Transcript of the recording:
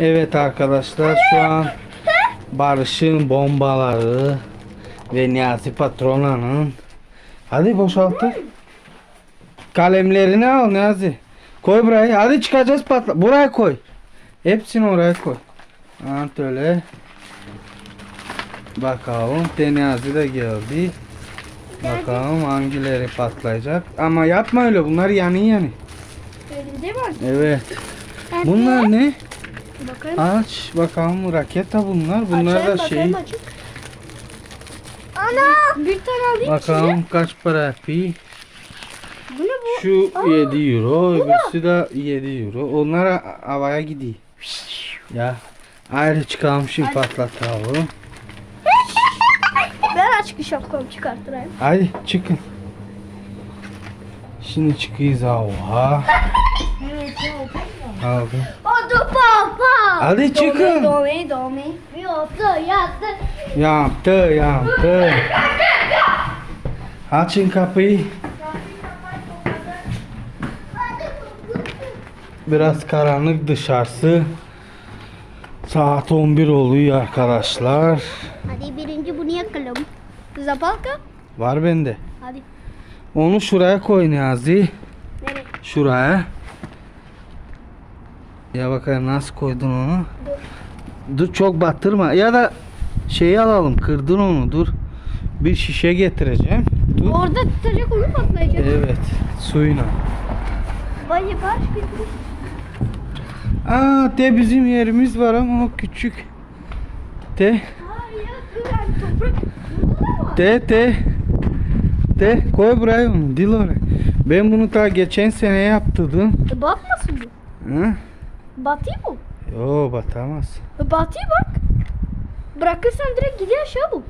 Evet arkadaşlar şu an Barış'ın bombaları ve Niyazi Patrona'nın Hadi boşaltın. Kalemlerini al Niyazi. Koy buraya. Hadi çıkacağız patla. Buraya koy. Hepsini oraya koy. Evet öyle. Bakalım. Niyazi de geldi. Bakalım hangileri patlayacak. Ama yapma öyle. Bunlar yani. Elinde var. Evet. Bunlar ne? Bakayım. Aç bakalım raket da bunlar. Bunlar Açayım, da şey. açık. Ana! Bir tane alayım Bakalım kaç para yapıyor. Bu ne bu? Şu 7 euro, öbürsü de 7 euro. Onlar havaya gidiyor. Ya ayrı çıkalım şimdi patlatalım. Ben açık şapkamı çıkartırayım. Hadi çıkın. Şimdi çıkıyoruz hava. Aldım. Baba. Hadi çıkın. Domi domi. Yaptı yaptı. Yaptı yaptı. Açın kapıyı. Biraz karanlık dışarısı. Saat 11 oluyor arkadaşlar. Hadi birinci bunu yakalım. Zapalka. Var bende. Hadi. Onu şuraya koy Niyazi. Nereye? Şuraya. Ya bakayım nasıl koydun onu. Dur çok battırma. Ya da şeyi alalım. Kırdın onu. Dur. Bir şişe getireceğim. Dur. Orada tutacak onu patlayacak. Evet. Suyuna. Vay baş bir Aa de bizim yerimiz var ama o küçük. De. Dur. De de. De koy buraya onu. Dil oraya. Ben bunu ta geçen sene yaptırdım. E, Batmasın bu. Hı? Batıyor mu? Yo batamaz. Batıyor bak. Bırakırsan direkt gidiyor aşağı bu.